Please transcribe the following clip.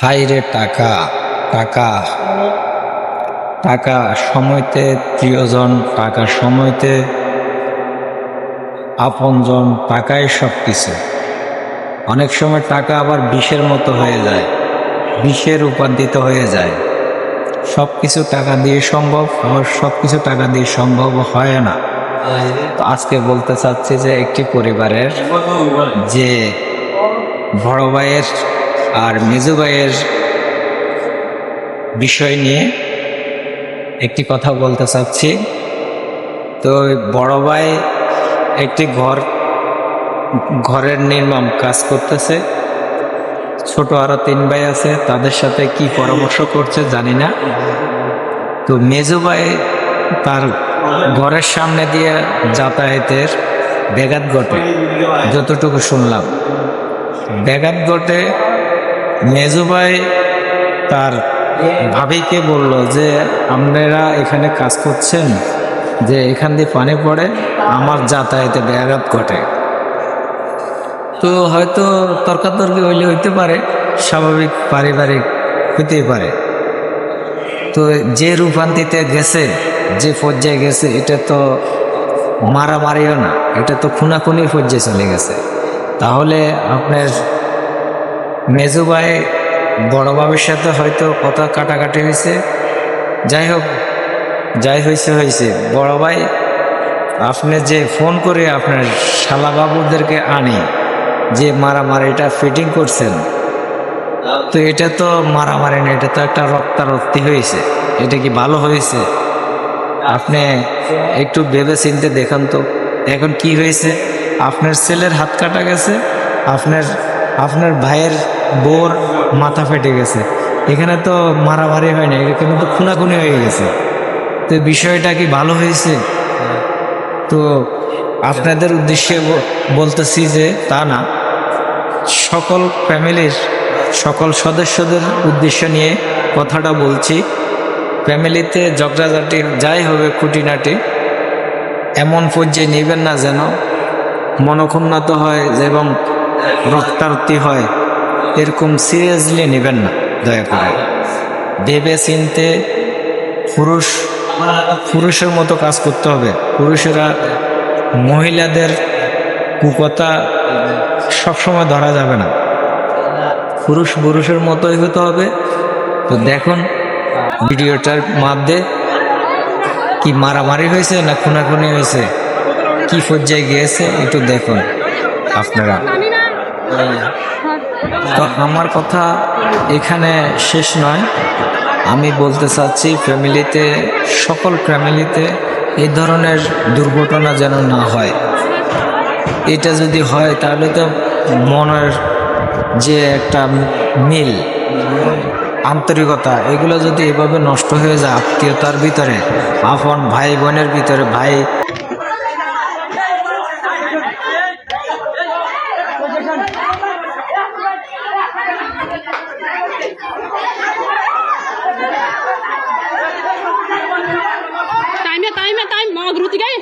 হাইরে টাকা টাকা। টাকা সময়তে প্রিয়জন, টাকা সময়তে আপনজন, টাকাই সব কিছু অনেক সময় টাকা আবার বিষের মতো হয়ে যায় বিষের উপাদিত হয়ে যায়। সব কিছু টাকা দিয়ে সম্ভব, আবার সব কিছু টাকা দিয়ে সম্ভব হয় না। আজকে বলতে চাচ্ছি যে একটি পরিবারের যে বড় ভাইয়ের আর মেজু ভাইয়ের বিষয় নিয়ে একটি কথা বলতে চাচ্ছি। তো বড় ভাই একটি ঘর, ঘরের নির্মাণ কাজ করতেছে। ছোট আরও তিন ভাই আছে, তাদের সাথে কি পরামর্শ করছে জানি না। তো মেজু ভাই তার ঘরের সামনে দিয়ে যাতায়াতের ব্যাঘাত ঘটে, যতটুকু শুনলাম। ব্যাঘাত ঘটে মেজু ভাই তার ভাবিকে বলল যে, আপনারা এখানে কাজ করছেন, যে এখান দিয়ে পানি পড়ে, আমার যাতায়াতে ব্যাঘাত ঘটে। তো হয়তো তর্কাতর্কি হইলে হইতে পারে, স্বাভাবিক পারিবারিক হইতেই পারে। তো যে রূপান্তিতে গেছে, যে পর্যায়ে গেছে, এটা তো মারামারিও না, এটা তো খুনাখুনির পর্যায়ে চলে গেছে। তাহলে আপনার মেজু ভাই বড় বাবুর সাথে হয়তো কথা কাটাকাটি হয়েছে। যাই হোক, যাই হয়েছে হয়েছে। বড় ভাই, আপনি যে ফোন করে আপনার শালা বাবুদেরকে আনি, যে মারামারিটা ফিটিং করছেন, তো এটা তো মারামারি না, এটা তো একটা রক্তারক্তি হয়েছে। এটা কি ভালো হয়েছে? আপনি একটু ভেবে চিনতে দেখান তো। এখন কি হয়েছে? আপনার ছেলের হাত কাটা গেছে, আপনার আপনার ভাইয়ের বোর মাথা ফেটে গেছে। এখানে তো মারামারি হয় না, এখানে তো খুনাখুনি হয়ে গেছে। তো বিষয়টা কি ভালো হয়েছে? তো আপনাদের উদ্দেশ্যে বলতেছি যে তা না। সকল ফ্যামিলির, সকল সদস্যদের উদ্দেশ্য নিয়ে কথাটা বলছি। ফ্যামিলিতে ঝগড়াঝাটি যাই হবে, খুঁটিনাটি, এমন পর্যায়ে নেবেন না যেন মনক্ষুণ্ণত হয় এবং রক্তারক্তি হয়। এরকম সিরিয়াসলি নেবেন না দয়া করে। ভেবে চিনতে পুরুষ পুরুষের মতো কাজ করতে হবে। পুরুষেরা মহিলাদের কুকথা সবসময় ধরা যাবে না। পুরুষ পুরুষের মতোই হতে হবে। তো দেখুন ভিডিওটার মধ্যে কি মারামারি হয়েছে না খুনাখুনি হয়েছে? কি পর্যায়ে গিয়েছে একটু দেখুন আপনারা। তো আমার কথা এখানে শেষ নয়। আমি বলতে চাচ্ছি, ফ্যামিলিতে, সকল ফ্যামিলিতে এই ধরনের দুর্ঘটনা যেন না হয়। এটা যদি হয়, তাহলে তো মনের যে একটা মিল, আন্তরিকতা, এগুলো যদি এভাবে নষ্ট হয়ে যায় আত্মীয়তার ভিতরে, আপন ভাই বোনের ভিতরে, ভাই আমার গ্রুতি গায়ে